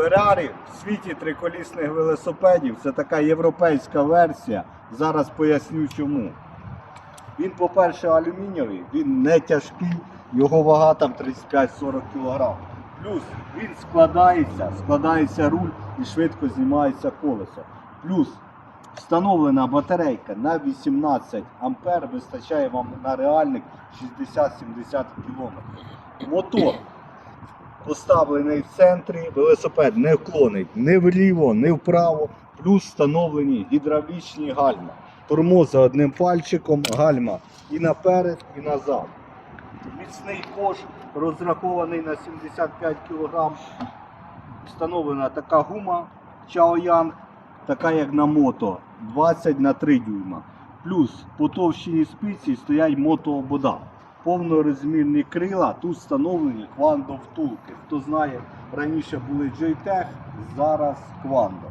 Ferrari в світі триколісних велосипедів це така європейська версія. Зараз поясню чому. Він, по-перше, алюмінієвий, він не тяжкий, його вага там 35-40 кг. Плюс він складається, складається руль і швидко знімається колесо. Плюс встановлена батарейка на 18 ампер вистачає вам на реальних 60-70 км. Мотор поставлений в центрі, велосипед не вклонить ні вліво, ні вправо, плюс встановлені гідравлічні гальма. Тормоза одним пальчиком, гальма і наперед, і назад. Міцний кош розрахований на 75 кг. Встановлена така гума Chaoyang, така як на мото, 20 на 3 дюйма. Плюс по товщині спиці стоять мотообода. Повнорозмірні крила, тут встановлені квандо втулки. Хто знає, раніше були JTEC, зараз квандо.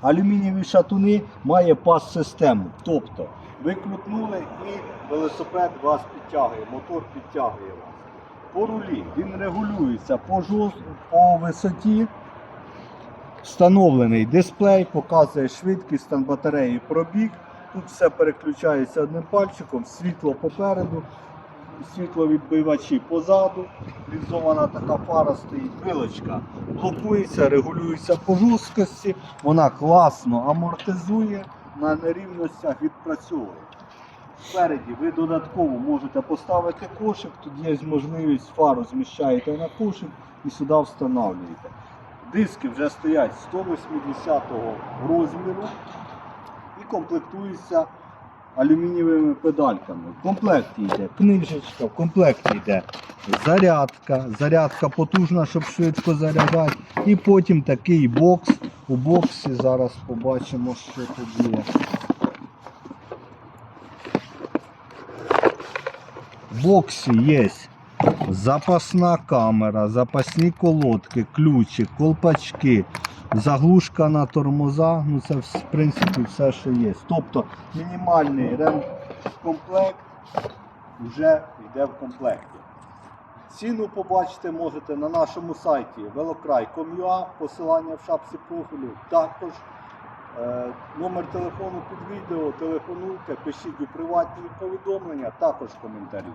Алюмінієві шатуни має пас-систему. Тобто ви крутнули і велосипед вас підтягує, мотор підтягує вас. По рулі він регулюється по, жорст... по висоті. Встановлений дисплей, показує швидкість стан батареї пробіг. Тут все переключається одним пальчиком, світло попереду, світловідбивачі позаду, лінзована така фара стоїть, вилочка блокується, регулюється по жорсткості, вона класно амортизує, на нерівностях відпрацьовує. Спереді ви додатково можете поставити кошик, тут є можливість фару зміщаєте на кошик і сюди встановлюєте. Диски вже стоять 180 розміру і комплектуються алюмінієвими педальками. В комплекті йде книжечка, в комплекті йде зарядка, зарядка потужна, щоб швидко заряджати. І потім такий бокс. У боксі зараз побачимо, що тут є. В боксі є запасна камера, запасні колодки, ключі, колпачки, заглушка на тормоза. Ну це в принципі все, що є. Тобто мінімальний ремкомплект вже йде в комплекті. Ціну побачити можете на нашому сайті velocry.com.ua, посилання в шапці профілю. Також е, номер телефону під відео, телефонуйте, пишіть у приватні повідомлення, також коментарі.